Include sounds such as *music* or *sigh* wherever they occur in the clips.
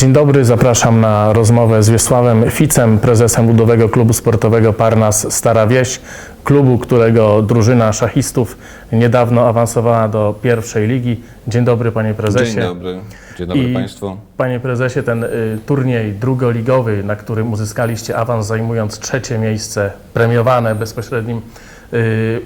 Dzień dobry, zapraszam na rozmowę z Wiesławem Ficem, prezesem Ludowego Klubu Sportowego Parnas Stara Wieś, klubu, którego drużyna szachistów niedawno awansowała do pierwszej ligi. Dzień dobry panie prezesie. Dzień dobry. Dzień dobry I- Państwu. Panie prezesie, ten y, turniej drugoligowy, na którym uzyskaliście awans zajmując trzecie miejsce, premiowane bezpośrednim y,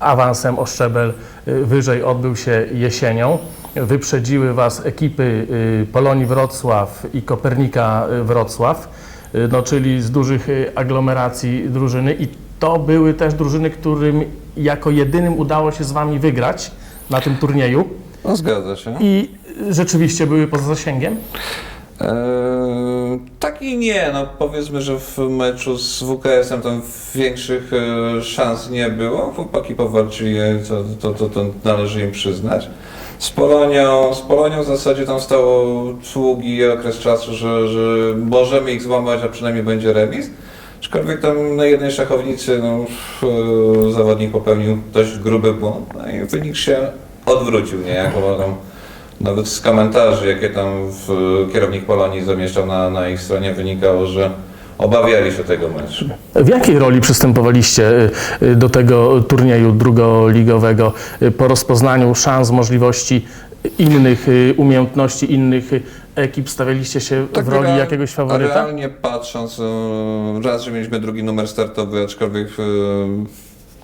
awansem o szczebel y, wyżej, odbył się jesienią. Wyprzedziły Was ekipy y, Polonii Wrocław i Kopernika y, Wrocław, y, no, czyli z dużych aglomeracji drużyny i to były też drużyny, którym jako jedynym udało się z Wami wygrać na tym turnieju No, zgadza się. i rzeczywiście były poza zasięgiem. Eee, tak i nie, no powiedzmy, że w meczu z WKS-em tam większych e, szans nie było. Chłopaki powalczyli, to, to, to, to należy im przyznać. Z Polonią, z Polonią w zasadzie tam stało długi okres czasu, że, że możemy ich złamać, a przynajmniej będzie remis. Aczkolwiek tam na jednej szachownicy no, e, zawodnik popełnił dość gruby błąd no i wynik się odwrócił niejako, tam nawet z komentarzy, jakie tam w, kierownik Polonii zamieszczał na, na ich stronie, wynikało, że obawiali się tego meczu. W jakiej roli przystępowaliście y, y, do tego turnieju drugoligowego y, po rozpoznaniu szans, możliwości innych umiejętności, innych ekip? Stawialiście się w roli real- jakiegoś faworyta? Realnie patrząc, e, raz, że mieliśmy drugi numer startowy, aczkolwiek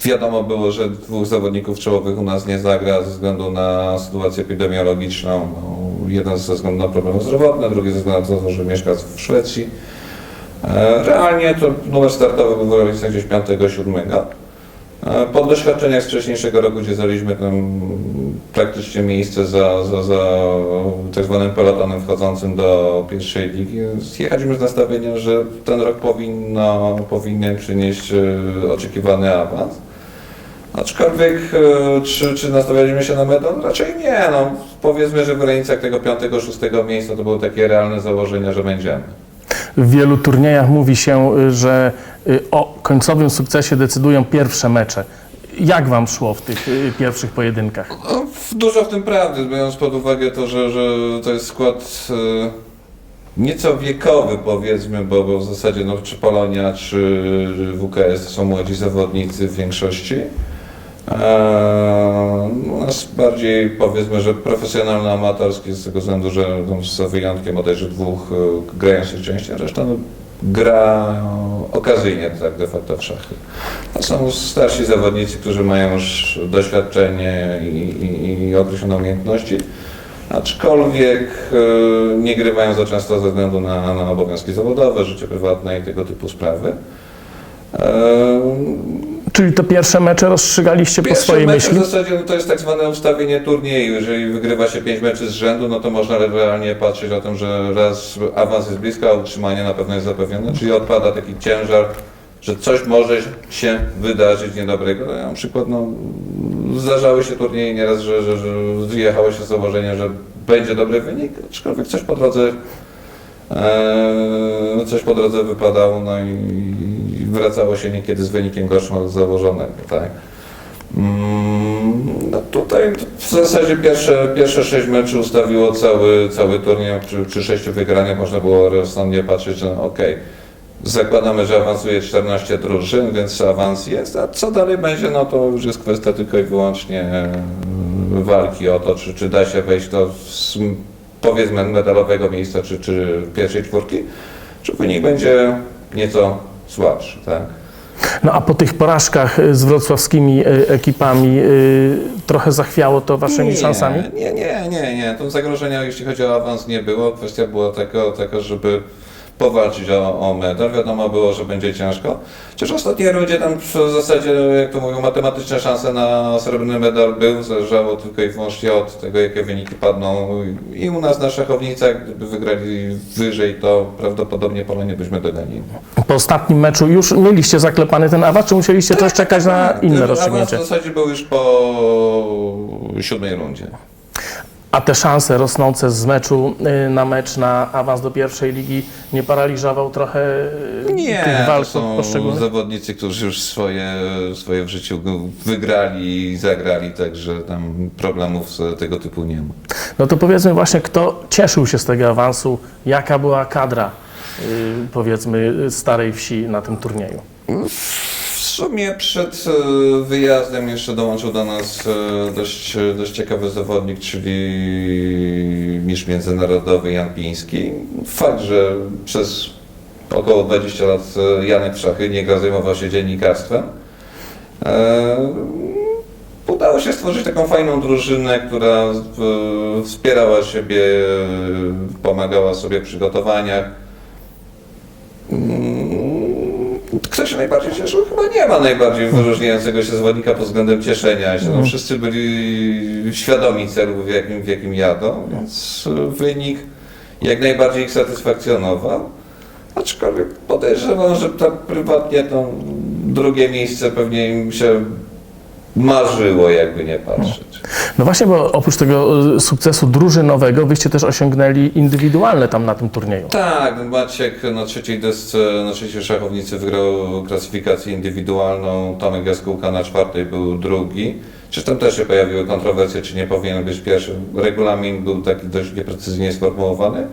wiadomo było, że dwóch zawodników czołowych u nas nie zagra ze względu na sytuację epidemiologiczną. No, jeden ze względu na problemy zdrowotne, drugi ze względu na to, że mieszka w Szwecji. E, Realnie to numer startowy był w okolicach gdzieś 5-7. E, Po doświadczeniach z wcześniejszego roku, gdzie zaliśmy tam praktycznie miejsce za, za, za tak zwanym pelotonem wchodzącym do pierwszej ligi, zjechaliśmy z nastawieniem, że ten rok powinno, powinien przynieść e, oczekiwany awans. Aczkolwiek, czy, czy nastawialiśmy się na medal? Raczej nie. No, powiedzmy, że w granicach tego 5-6 miejsca to były takie realne założenia, że będziemy. W wielu turniejach mówi się, y, że y, o końcowym sukcesie decydują pierwsze mecze. Jak Wam szło w tych y, pierwszych pojedynkach? No, dużo w tym prawdy, biorąc pod uwagę to, że, że to jest skład nieco wiekowy powiedzmy, bo, bo w zasadzie no, czy Polonia, czy WKS to są młodzi zawodnicy w większości. E, u nas bardziej powiedzmy, że profesjonalny amatorski z tego względu, że no, z wyjątkiem bodajże dwóch e, grających częściej, a reszta gra okazyjnie tak de facto w szachy. To są starsi zawodnicy, którzy mają już doświadczenie i, i, i określone umiejętności, aczkolwiek e, nie grywają za często ze względu na, na obowiązki zawodowe, życie prywatne i tego typu sprawy. E, Czyli to pierwsze mecze rozstrzygaliście po Pierwsze swojej mecze myśli? w zasadzie no to jest tak zwane ustawienie turnieju. Jeżeli wygrywa się 5 meczy z rzędu, no to można realnie patrzeć o tym, że raz awans jest blisko, a utrzymanie na pewno jest zapewnione, czyli odpada taki ciężar, że coś może się wydarzyć niedobrego. No, Ja na przykład, no, zdarzały się turnieje nieraz, że, że, że zjechało się z założenia, że będzie dobry wynik, aczkolwiek coś po drodze Eee, coś po drodze wypadało, no i wracało się niekiedy z wynikiem gorszym od założonego, tak. Mm, No tutaj w zasadzie pierwsze, pierwsze sześć meczy ustawiło cały, cały turniej, przy, przy sześciu wygraniach można było rozsądnie patrzeć, że no, zakładamy, że awansuje 14 drużyn, więc awans jest, a co dalej będzie, no to już jest kwestia tylko i wyłącznie e, walki o to, czy, czy da się wejść do powiedzmy medalowego miejsca, czy, czy pierwszej czwórki, czy wynik będzie nieco słabszy, tak? No a po tych porażkach y, z wrocławskimi y, ekipami y, trochę zachwiało to waszymi nie, szansami? Nie, nie, nie, nie. To zagrożenia, jeśli chodzi o awans, nie było. Kwestia była taka, taka żeby powalczyć o, o medal. Wiadomo było, że będzie ciężko. Chociaż ostatnie rundzie tam w zasadzie, jak to mówią, matematyczne szanse na srebrny medal był. Zależało tylko i wyłącznie od tego, jakie wyniki padną. I u nas na szachownicach, gdyby wygrali wyżej, to prawdopodobnie Polonię byśmy dogonili. Po ostatnim meczu już mieliście zaklepany ten awans, czy musieliście też czekać na inne Ten awans rozstrzygnięcie? w zasadzie był już po siódmej rundzie. A te szanse rosnące z meczu y, na mecz na awans do pierwszej ligi nie paraliżował trochę y, Nie, tych to walk są poszczególnych? zawodnicy, którzy już swoje, swoje w życiu wygrali i zagrali, także tam problemów z tego typu nie ma. No to powiedzmy właśnie, kto cieszył się z tego awansu, jaka była kadra y, powiedzmy starej wsi na tym turnieju? Sumie przed e, wyjazdem jeszcze dołączył do nas e, dość, dość ciekawy zawodnik, czyli mistrz międzynarodowy Jan Piński. Fakt, że przez około 20 lat e, Janek szachy nie zajmował się dziennikarstwem. E, Udało się stworzyć taką fajną drużynę, która e, wspierała siebie, e, pomagała sobie w przygotowaniach. Mm, Kto się najbardziej cieszył? Chyba nie ma najbardziej wyróżniającego się zawodnika pod względem cieszenia się. No, wszyscy byli świadomi celu, w jakim, w jakim jadą, więc wynik jak najbardziej ich satysfakcjonował. Aczkolwiek podejrzewam, że tak prywatnie to drugie miejsce pewnie im się marzyło, jakby nie patrzeć. No właśnie, bo oprócz tego y, sukcesu drużynowego, wyście też osiągnęli indywidualne tam na tym turnieju. Tak, Maciek na trzeciej desce, na trzeciej szachownicy wygrał klasyfikację indywidualną, Tomek Jaskółka na czwartej był drugi. Czy tam też się pojawiły kontrowersje, czy nie powinien być pierwszy. Regulamin był taki dość nieprecyzyjnie sformułowany,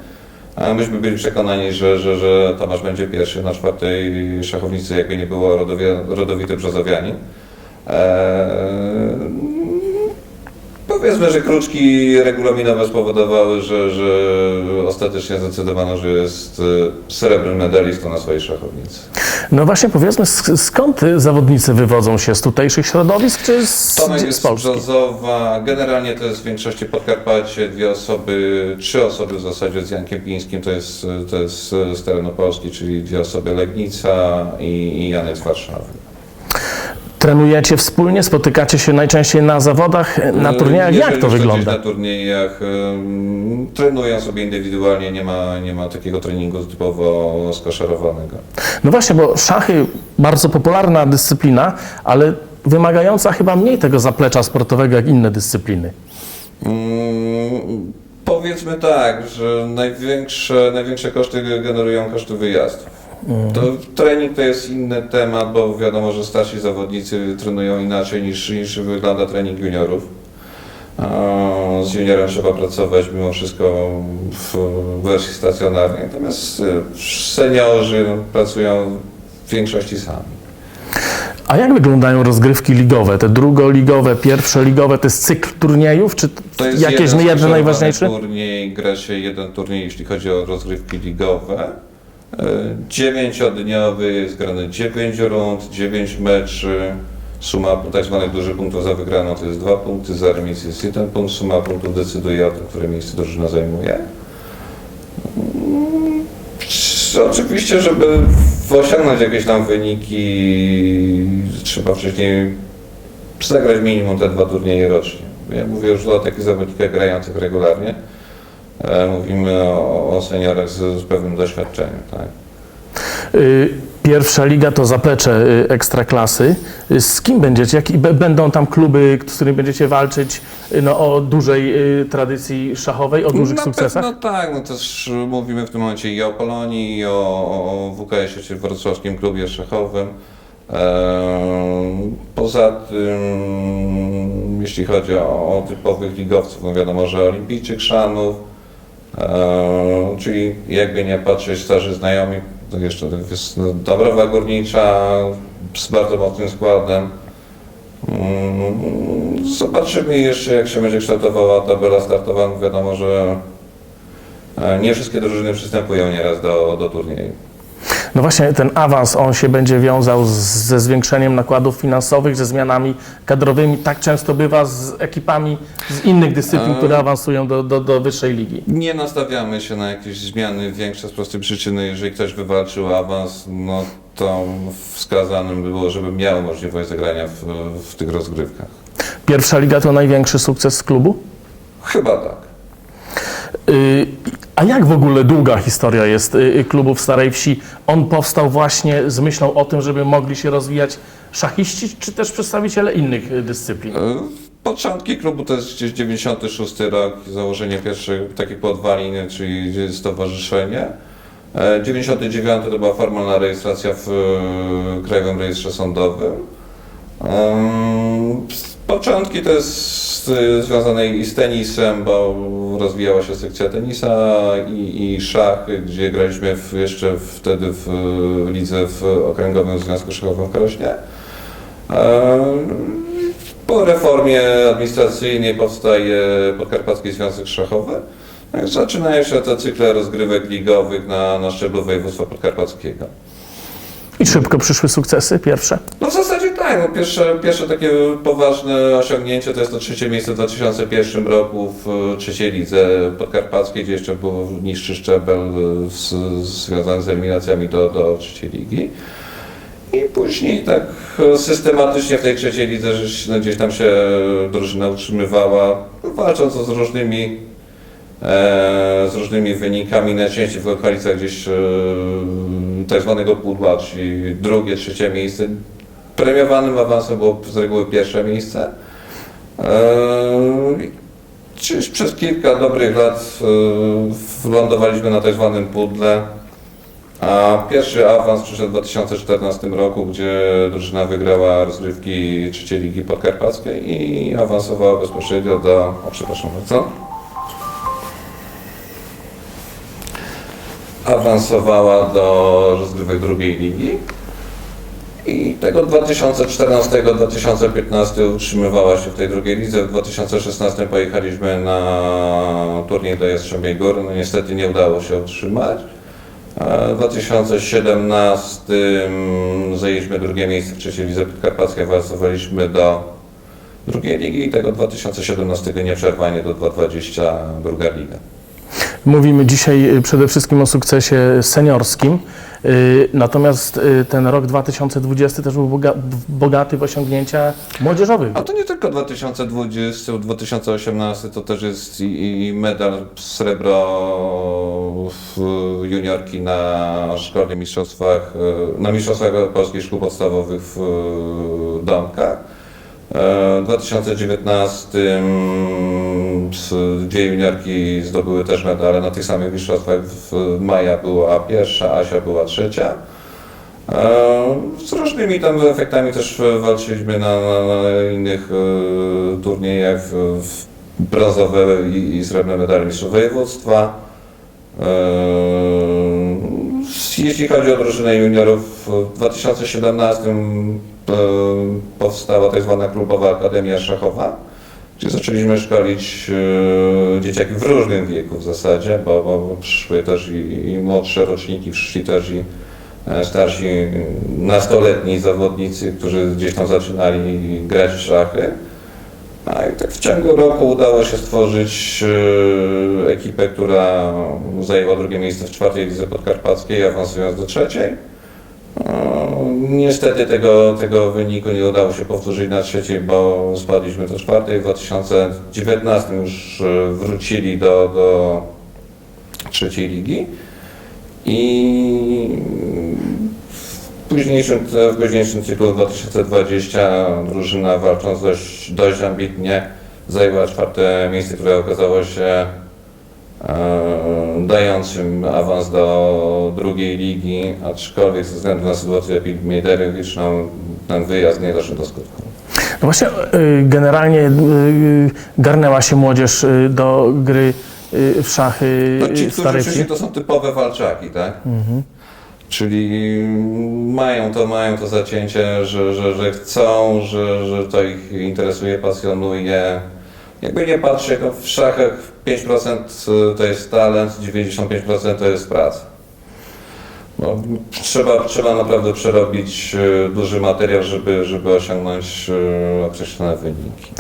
a myśmy byli przekonani, że, że, że Tomasz będzie pierwszy na czwartej szachownicy, jakby nie było rodowie, rodowity brzozowianin. Eee, Powiedzmy, że kruczki regulaminowe spowodowały, że, że ostatecznie zdecydowano, że jest e, srebrny medalistą na swojej szachownicy. No właśnie, powiedzmy, sk- skąd y, zawodnicy wywodzą się? Z tutejszych środowisk, czy z, Tomek jest z Polski? Brzozowa, generalnie to jest w większości Podkarpacie, dwie osoby, trzy osoby w zasadzie z Jankiem Pińskim, to jest, to jest z terenu Polski, czyli dwie osoby Legnica i, i Janek z Warszawy. Trenujecie wspólnie, spotykacie się najczęściej na zawodach, na turniejach. Jeżeli Jak to gdzieś wygląda? Na turniejach em, trenują sobie indywidualnie, nie ma, nie ma takiego treningu typowo skoszarowanego. No właśnie, bo szachy bardzo popularna dyscyplina, ale wymagająca chyba mniej tego zaplecza sportowego jak inne dyscypliny. Mm, Powiedzmy tak, że największe, największe koszty generują koszty wyjazdów. To trening to jest inny temat, bo wiadomo, że starsi zawodnicy trenują inaczej niż, niż wygląda trening juniorów. Z juniorem trzeba pracować mimo wszystko w wersji stacjonarnej, natomiast y, seniorzy pracują w większości sami. A jak wyglądają rozgrywki ligowe? Te drugoligowe, pierwszoligowe, to jest cykl turniejów, czy To jest jakieś jeden turniej, gra się jeden turniej, jeśli chodzi o rozgrywki ligowe. Dziewięciodniowy jest grany 9 rund, 9 meczy. Suma tak zwanych dużych punktów za wygraną to jest 2 punkty, za remis jest 1 punkt. Suma punktów decyduje o tym, które miejsce drużyna zajmuje. Mm, Oczywiście, żeby osiągnąć jakieś tam wyniki, trzeba wcześniej zagrać minimum te dwa turnieje rocznie. Ja mówię już o takich zawodnikach grających regularnie. E, Mówimy o, o seniorach z, z pewnym doświadczeniem. Tak? Y, Pierwsza liga to zaplecze y, ekstraklasy. Y, Z kim będziecie? Jak, będą tam kluby, z którymi będziecie walczyć no, o dużej tradycji szachowej, o dużych Na sukcesach? pewno tak, no też mówimy w tym momencie i o Polonii, i o, o WKS-ie, czyli Wrocławskim Klubie Szachowym. Ehm, Poza tym, jeśli chodzi o, o typowych ligowców, no wiadomo, że Olimpijczyk Szanów, czyli jakby nie patrzeć, starzy znajomi, to jeszcze jest no, Dąbrowa Górnicza z bardzo mocnym składem. Mm, Zobaczymy jeszcze, jak się będzie kształtowała tabela startowa. Wiadomo, że e, nie wszystkie drużyny przystępują nieraz do, do turnieju. No właśnie, ten awans, on się będzie wiązał z, ze zwiększeniem nakładów finansowych, ze zmianami kadrowymi. Tak często bywa z ekipami z innych dyscyplin, A. które awansują do, do, do wyższej ligi. Nie nastawiamy się na jakieś zmiany większe z prostej przyczyny. Jeżeli ktoś wywalczył awans, no to wskazanym by było, żeby miał możliwość zagrania w, w tych rozgrywkach. Pierwsza liga to największy sukces klubu? Chyba tak. Y, A jak w ogóle długa historia jest y, klubu w Starej Wsi? On powstał właśnie z myślą o tym, żeby mogli się rozwijać szachiści, czy też przedstawiciele innych y, dyscyplin? E, Początki klubu to jest gdzieś 96 rok, założenie pierwszej takiej podwaliny, czyli stowarzyszenie. E, 99 to była formalna rejestracja w e, Krajowym Rejestrze Sądowym. Początki to jest związane z tenisem, bo rozwijała się sekcja tenisa i, i szachy, gdzie graliśmy w, jeszcze wtedy w lidze w Okręgowym Związku Szachowym w Karośnie. Em, Po reformie administracyjnej powstaje Podkarpacki Związek Szachowy. I Zaczynają się te cykle rozgrywek ligowych na, na szczeblu województwa podkarpackiego. I szybko przyszły sukcesy pierwsze. No w zasadzie tak. No pierwsze, pierwsze takie poważne osiągnięcie to jest to trzecie miejsce w 2001 roku w e, trzeciej lidze podkarpackiej, gdzie jeszcze był niższy szczebel e, z, związany z eliminacjami do, do trzeciej ligi. I później tak e, systematycznie w tej trzeciej lidze no, gdzieś tam się drużyna utrzymywała, walcząc z różnymi, e, z różnymi wynikami, najczęściej w okolicach gdzieś e, tak zwanego pudła, czyli drugie, trzecie miejsce. Premiowanym awansem było z reguły pierwsze miejsce. E, Gdzieś przez kilka dobrych lat e, wylądowaliśmy na tak zwanym pudle. A pierwszy awans przyszedł w 2014 roku, gdzie drużyna wygrała rozgrywki trzeciej ligi podkarpackiej i awansowała bezpośrednio do. O, przepraszam bardzo. Awansowała do rozgrywek drugiej ligi. I tego 2014-2015 utrzymywała się w tej drugiej lidze. W 2016 pojechaliśmy na turniej do Jastrzębiej Góry. No niestety nie udało się utrzymać. W 2017 zajęliśmy drugie miejsce w trzeciej lidze podkarpackiej, awansowaliśmy do drugiej ligi i tego 2017 nieprzerwanie do 2020 druga liga. Mówimy dzisiaj przede wszystkim o sukcesie seniorskim, natomiast y, ten rok 2020 też był boga- bogaty w osiągnięcia młodzieżowych. A to nie tylko 2020, 2018 to też jest i, i medal srebro w juniorki na szkolnych mistrzostwach, e, na mistrzostwach polskich szkół podstawowych w Domkach. W 2019 s- dwie juniorki zdobyły też medale na tych samych mistrzostwach. Maja była pierwsza, Asia była trzecia. E, Z różnymi tam efektami też walczyliśmy na, na, innych e, turniejach, brązowe i, i srebrne medale mistrzów województwa. E, Jeśli chodzi o drużynę juniorów, w 2017 e, powstała tak zwana klubowa Akademia Szachowa, gdzie zaczęliśmy szkolić e, dzieciaki w różnym wieku w zasadzie, bo, bo przyszły też i, i młodsze roczniki, przyszli też i e, starsi nastoletni zawodnicy, którzy gdzieś tam zaczynali grać w szachy. A i tak w ciągu roku udało się stworzyć e, ekipę, która zajęła drugie miejsce w czwartej lidze podkarpackiej, awansując do trzeciej. No, Niestety tego, tego wyniku nie udało się powtórzyć na trzeciej, bo spadliśmy do czwartej. W 2019 już e, wrócili do, do trzeciej ligi. I w późniejszym, w późniejszym cyklu 2020 drużyna walcząc dość, dość ambitnie zajęła czwarte miejsce, które okazało się e, dającym awans do drugiej ligi, aczkolwiek ze względu na sytuację epidemiologiczną ten wyjazd nie doszedł do skutku. No właśnie, y, generalnie y, garnęła się młodzież do gry w szachy No ci, którzy przyszli, to są typowe walczaki, tak? Czyli mają to, mają to zacięcie, że, że, że chcą, że, że to ich interesuje, pasjonuje. Jakby nie patrzeć, no w szachach 5% to jest talent, 95% to jest praca. No, trzeba, trzeba naprawdę przerobić e, duży materiał, żeby, żeby osiągnąć e, określone wyniki.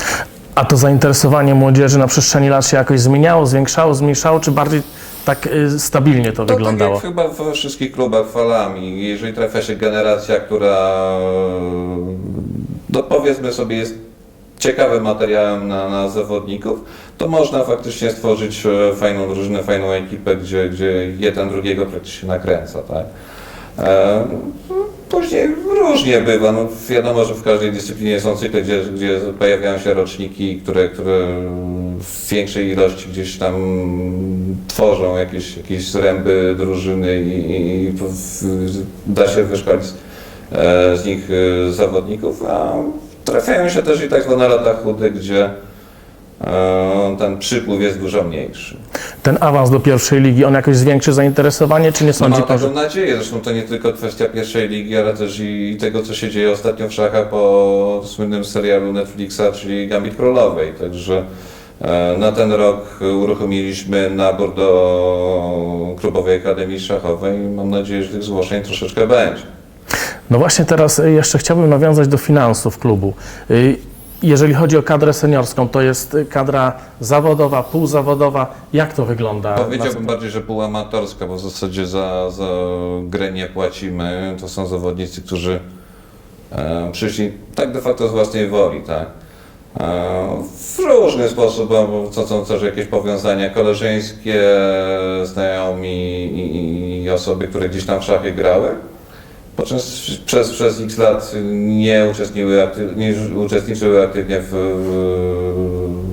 A to zainteresowanie młodzieży na przestrzeni lat się jakoś zmieniało, zwiększało, zmniejszało, czy bardziej tak y, stabilnie to To wyglądało? tak chyba we wszystkich klubach falami. Jeżeli trafia się generacja, która no powiedzmy sobie jest ciekawym materiałem na, na zawodników, to można faktycznie stworzyć e, fajną drużynę, fajną ekipę, gdzie, gdzie jeden drugiego praktycznie nakręca, tak? E, później różnie bywa. No, wiadomo, że w każdej dyscyplinie są cykle, gdzie, gdzie pojawiają się roczniki, które, które w większej ilości gdzieś tam tworzą jakieś, jakieś zręby drużyny i, i da się wyszkolić e, z nich e, zawodników, a trafiają się też i tak zwane lata chude, gdzie e, ten przypływ jest dużo mniejszy. Ten awans do pierwszej ligi, on jakoś zwiększy zainteresowanie, czy nie No, sądzi mam pan, taką nadzieję, zresztą to nie tylko kwestia pierwszej ligi, ale też i tego, co się dzieje ostatnio w szachach po słynnym serialu Netflixa, czyli Gambit Królowej. Także e, na ten rok uruchomiliśmy nabór do Klubowej Akademii Szachowej i mam nadzieję, że tych zgłoszeń troszeczkę będzie. No właśnie teraz y, jeszcze chciałbym nawiązać do finansów klubu. Y, Jeżeli chodzi o kadrę seniorską, to jest y, kadra zawodowa, półzawodowa. Jak to wygląda? Powiedziałbym bardziej, że półamatorska, bo w zasadzie za, za grę nie płacimy. To są zawodnicy, którzy e, przyszli tak de facto z własnej woli, tak? E, w różny sposób, bo są też jakieś powiązania koleżeńskie, znajomi i, i osoby, które gdzieś tam w szachy grały. Po czym s- przez, przez x lat nie uczestniczyły, nie uczestniczyły aktywnie w,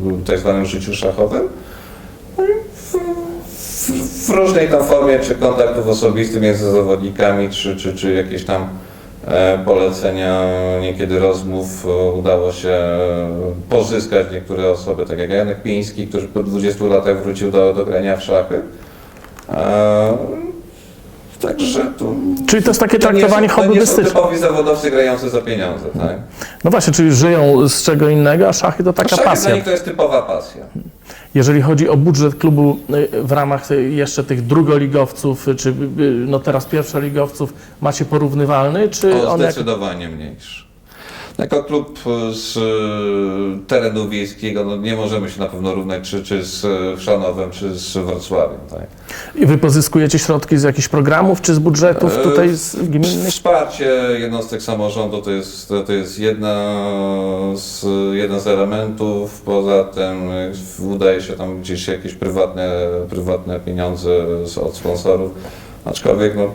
w tak zwanym życiu szachowym. No w, w, w różnej tam formie, czy kontaktów osobistych między zawodnikami, czy, czy, czy jakieś tam e, polecenia, niekiedy rozmów e, udało się pozyskać niektóre osoby, tak jak Janek Piński, który po 20 latach wrócił do, do grania w szachy. Także tu Czyli to jest takie to nie traktowanie są- to nie są hobbystyczne. typowi zawodowcy grający za pieniądze, tak? No właśnie, czyli żyją z czego innego, a szachy to taka Szachy pasja. dla nich to jest typowa pasja. Jeżeli chodzi o budżet klubu y, w ramach y, jeszcze tych drugoligowców, y, czy no teraz pierwszoligowców, macie porównywalny, czy O, on jak... zdecydowanie mniejszy. Jako klub z e, terenu wiejskiego no nie możemy się na pewno równać czy, czy z e, Chrzanowem, czy z Wrocławiem. Tak? I wy pozyskujecie środki z jakichś programów, czy z budżetów E, tutaj z gminnych? Wsparcie jednostek samorządu to jest, to jest jedna z, jeden z elementów. Poza tym e, udaje się tam gdzieś jakieś prywatne, prywatne pieniądze od sponsorów. Aczkolwiek no,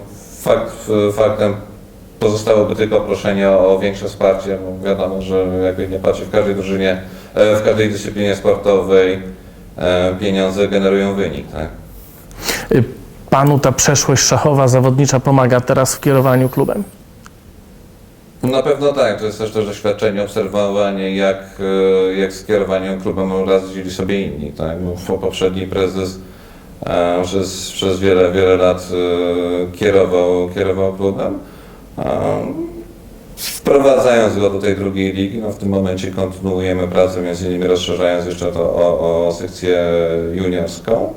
fakt, faktem pozostałoby tylko proszenie o, większe wsparcie, bo wiadomo, że jakby nie patrzy w każdej drużynie, e, w każdej dyscyplinie sportowej e, pieniądze generują wynik. Tak? Y, Panu ta przeszłość szachowa, zawodnicza pomaga teraz w kierowaniu klubem? Na pewno tak, to jest też to doświadczenie, obserwowanie, jak, e, jak z kierowaniem klubem radzili sobie inni. Tak? Bo po- poprzedni prezes przez, przez wiele, wiele lat kierował, kierował klubem. E, Wprowadzając go do tej drugiej ligi, no w tym momencie kontynuujemy pracę, między innymi rozszerzając jeszcze to o, o sekcję juniorską.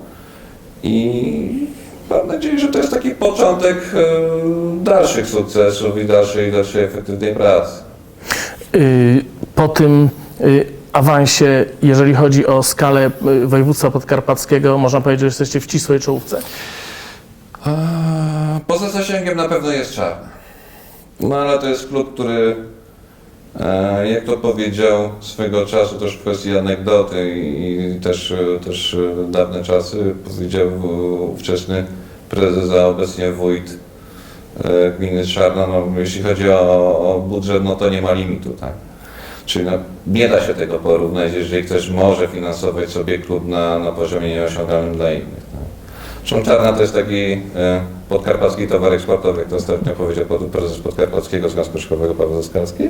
I mam nadzieję, że to jest taki początek e, dalszych sukcesów i dalszej, dalszej efektywnej pracy. Y, Po tym y, awansie, jeżeli chodzi o skalę y, województwa podkarpackiego, można powiedzieć, że jesteście w ścisłej czołówce? Eee, Poza zasięgiem na pewno jest czarny. No ale to jest klub, który, e, jak to powiedział swego czasu, też w kwestii anegdoty i, też, też dawne czasy, powiedział ówczesny prezes, a obecnie wójt e, gminy Czarna, no, jeśli chodzi o, o budżet, no to nie ma limitu, tak? Czyli no, nie da się tego porównać, jeżeli ktoś może finansować sobie klub na, na poziomie nieosiągalnym dla innych. Tak? Zresztą Czarna to jest taki e, podkarpacki towar eksportowy, jak to ostatnio powiedział prezes Podkarpackiego Związku Szkolnego Paweł Zaskarski.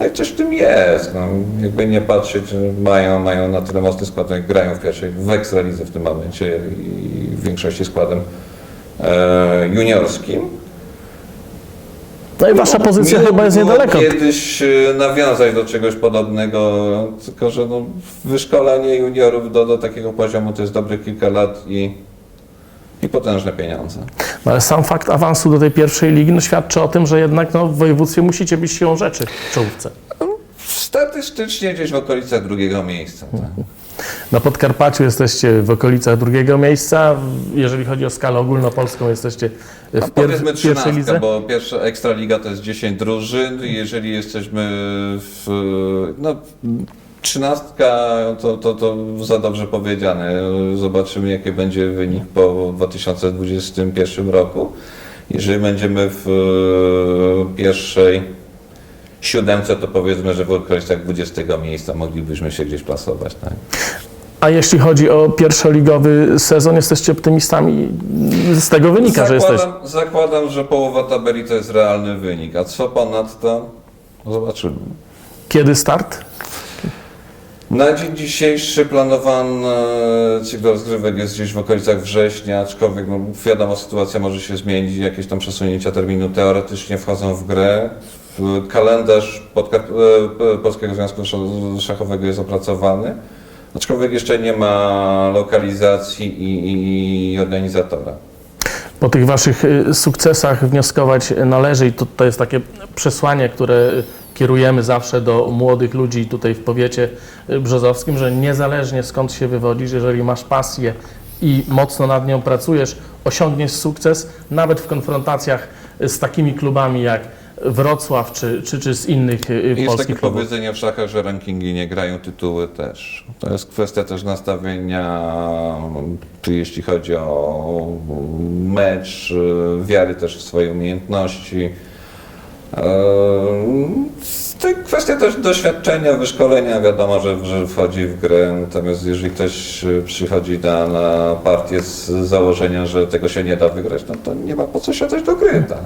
No i coś w tym jest. No, jakby nie patrzeć, mają, mają na tyle mocny skład, jak grają w pierwszej, w Ekstralidze w tym momencie i w większości składem e, juniorskim. No i wasza pozycja chyba jest niedaleko. kiedyś e, nawiązać do czegoś podobnego, tylko że no, wyszkolenie juniorów do, do takiego poziomu to jest dobre kilka lat i, i potężne pieniądze. No, ale sam fakt awansu do tej pierwszej ligi no, świadczy o tym, że jednak no, w województwie musicie być siłą rzeczy w czołówce. Statystycznie gdzieś w okolicach drugiego miejsca. Tak. *laughs* Na Podkarpaciu jesteście w okolicach drugiego miejsca. Jeżeli chodzi o skalę ogólnopolską, jesteście w No, pier- powiedzmy pierwszej lidze. bo pierwsza Ekstraliga to jest 10 drużyn. Jeżeli jesteśmy w... No, trzynastka to, to, to za dobrze powiedziane. Zobaczymy jaki będzie wynik po 2021 roku. Jeżeli będziemy w e, pierwszej siódemce, to powiedzmy, że w okolicach 20 miejsca moglibyśmy się gdzieś plasować. Tak? A jeśli chodzi o pierwszoligowy sezon, jesteście optymistami? Z tego wynika, że jesteś. zakładam, zakładam, że połowa tabeli to jest realny wynik, a co ponadto zobaczymy. Kiedy start? Na dzień dzisiejszy planowany cykl rozgrywek jest gdzieś w okolicach września, aczkolwiek no, wiadomo, sytuacja może się zmienić, jakieś tam przesunięcia terminu teoretycznie wchodzą w grę. Kalendarz e, Polskiego Związku Sz- Szachowego jest opracowany, aczkolwiek jeszcze nie ma lokalizacji i, i organizatora. Po tych waszych y, sukcesach wnioskować należy i to, to jest takie przesłanie, które kierujemy zawsze do młodych ludzi tutaj w powiecie y, brzozowskim, że niezależnie skąd się wywodzisz, jeżeli masz pasję i mocno nad nią pracujesz, osiągniesz sukces, nawet w konfrontacjach z takimi klubami jak Wrocław czy, czy, czy z innych y, Jest takie polskich klubów. powiedzenie w szachach, że rankingi nie grają, tytuły też. To jest kwestia też nastawienia, czy jeśli chodzi o mecz, y, wiary też w swoje umiejętności. Eee, kwestia też doświadczenia, wyszkolenia, wiadomo, że, że wchodzi w grę, natomiast jeżeli ktoś y, przychodzi na, na partię z założenia, że tego się nie da wygrać, no to nie ma po co siadać do gry. Tak?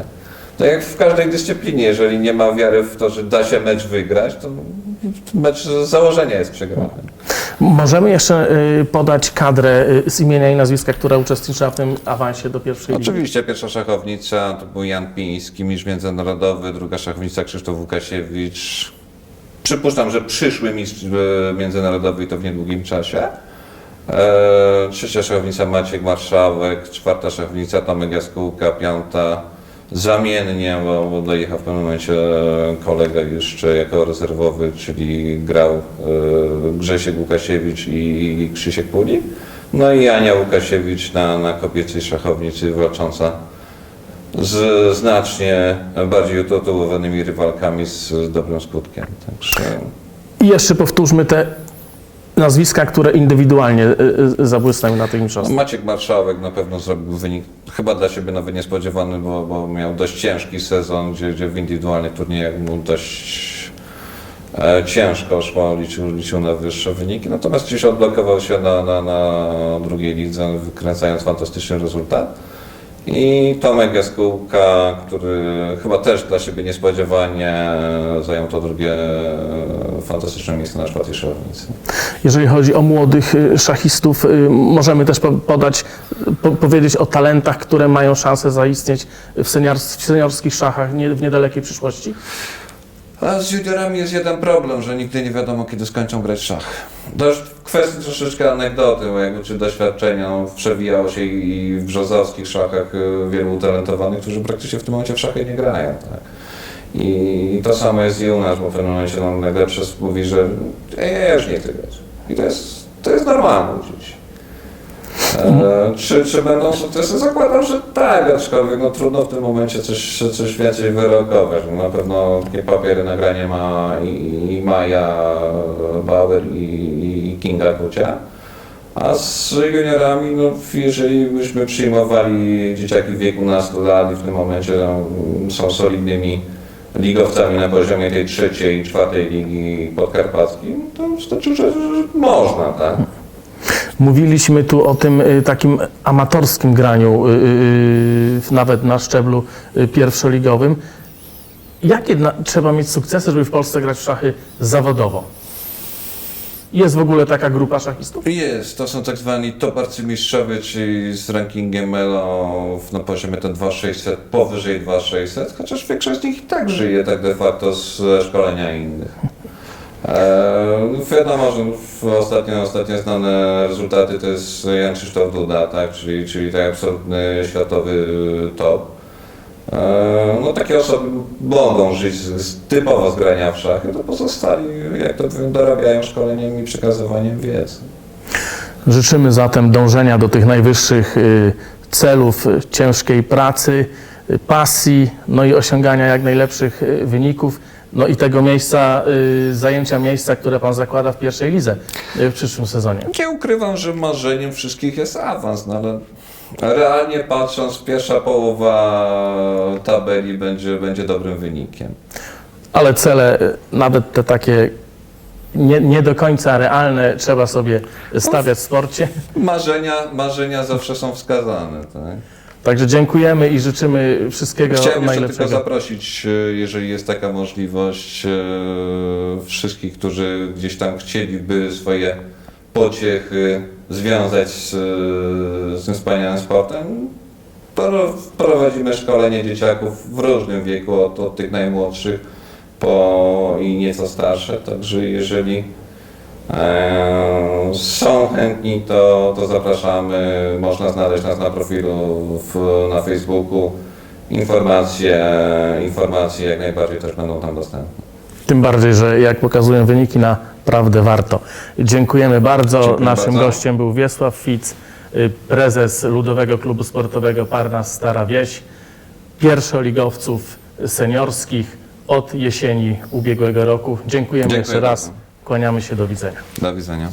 Tak jak w każdej dyscyplinie, jeżeli nie ma wiary w to, że da się mecz wygrać, to mecz z założenia jest przegrany. Możemy jeszcze y, podać kadrę y, z imienia i nazwiska, która uczestniczyła w tym awansie do pierwszej ligi. Oczywiście pierwsza szachownica to był Jan Piński, mistrz międzynarodowy, druga szachownica Krzysztof Łukasiewicz. Przypuszczam, że przyszły mistrz e, międzynarodowy i to w niedługim czasie. E, trzecia szachownica Maciek Marszałek, czwarta szachownica Tomek Jaskółka, piąta zamiennie, bo, bo dojechał w pewnym momencie e, kolega jeszcze jako rezerwowy, czyli grał e, Grzesiek Łukasiewicz i Krzysiek Pulik. No i Ania Łukasiewicz na, na kobiecej szachownicy walcząca z znacznie bardziej utytułowanymi rywalkami z, z dobrym skutkiem. Także I jeszcze powtórzmy te nazwiska, które indywidualnie y, y, zabłysnęły na tych mistrzostwach. Maciek Marszałek na pewno zrobił wynik chyba dla siebie nawet niespodziewany, bo, bo miał dość ciężki sezon, gdzie, gdzie w indywidualnych turniejach mu dość e, ciężko szło, liczył, liczył na wyższe wyniki, natomiast gdzieś odblokował się na, na, na drugiej lidze, wykręcając fantastyczny rezultat. I Tomek Jaskółka, który chyba też dla siebie niespodziewanie zajął to drugie e, fantastyczne miejsce na czwartej szachownicy. Jeżeli chodzi o młodych y, szachistów, y, możemy też po- podać, po, powiedzieć o talentach, które mają szansę zaistnieć w, seniors, w seniorskich szachach w niedalekiej przyszłości. A z juniorami jest jeden problem, że nigdy nie wiadomo, kiedy skończą grać w szach. To już troszeczkę anegdoty, mojego czy doświadczenia. Przewijało się i w brzozowskich szachach y, wielu utalentowanych, którzy praktycznie w tym momencie w szachy nie grają. Tak? I to samo jest i u nas, bo w pewnym momencie nam najlepszy mówi, że ja już nie chcę grać. I to jest, to jest normalne dziś. E, czy, czy będą sukcesy? Zakładam, że tak, aczkolwiek no, trudno w tym momencie coś, coś więcej wyrokować. Na pewno takie papiery nagranie ma i, i Maja Bauer i, i Kinga Kucia. A z juniorami, no, jeżeli byśmy przyjmowali dzieciaki w wieku nastu lat i w tym momencie no, są solidnymi ligowcami na poziomie tej trzeciej, czwartej ligi podkarpackiej, to znaczy, że, że można, tak? Mówiliśmy tu o tym y, takim amatorskim graniu, y, y, nawet na szczeblu pierwszoligowym. Jakie trzeba mieć sukcesy, żeby w Polsce grać w szachy zawodowo? Jest w ogóle taka grupa szachistów? Jest, to są tak zwani top arcymistrzowie, czyli z rankingiem ELO na poziomie ten 2600, powyżej 2600, chociaż większość z nich i tak żyje tak de facto z szkolenia innych. Eee, wiadomo, że ostatnio, ostatnio znane rezultaty to jest Jan Krzysztof Duda, tak? czyli, czyli tak absolutny światowy y, top. Eee, No takie osoby mogą żyć z, z, typowo z grania w szachy, to pozostali, jak to powiem, dorabiają szkoleniem i przekazywaniem wiedzy. Życzymy zatem dążenia do tych najwyższych y, celów, ciężkiej pracy, pasji, no i osiągania jak najlepszych y, wyników. No i tego miejsca, y, zajęcia miejsca, które Pan zakłada w pierwszej lidze y, w przyszłym sezonie. Nie ukrywam, że marzeniem wszystkich jest awans, no ale Realnie patrząc, pierwsza połowa tabeli będzie, będzie dobrym wynikiem. Ale cele, nawet te takie nie, nie do końca realne, trzeba sobie stawiać w sporcie. Marzenia, marzenia zawsze są wskazane. Tak? Także dziękujemy i życzymy wszystkiego Chciałem jeszcze tylko najlepszego. zaprosić, e, jeżeli jest taka możliwość, e, wszystkich, którzy gdzieś tam chcieliby swoje pociechy związać z, z tym wspaniałym sportem. Pro- Prowadzimy szkolenie dzieciaków w różnym wieku, od, od tych najmłodszych po i nieco starsze, także jeżeli e, są chętni, to, to zapraszamy. Można znaleźć nas na profilu w, na Facebooku. Informacje, informacje jak najbardziej też będą tam dostępne. Tym bardziej, że jak pokazują wyniki, naprawdę warto. Dziękujemy bardzo. Dziękuję Naszym bardzo. gościem był Wiesław Fic, y, prezes Ludowego Klubu Sportowego Parnas Stara Wieś, pierwszoligowców seniorskich od jesieni ubiegłego roku. Dziękujemy Dziękuję jeszcze raz. Kłaniamy się, do widzenia. Do widzenia.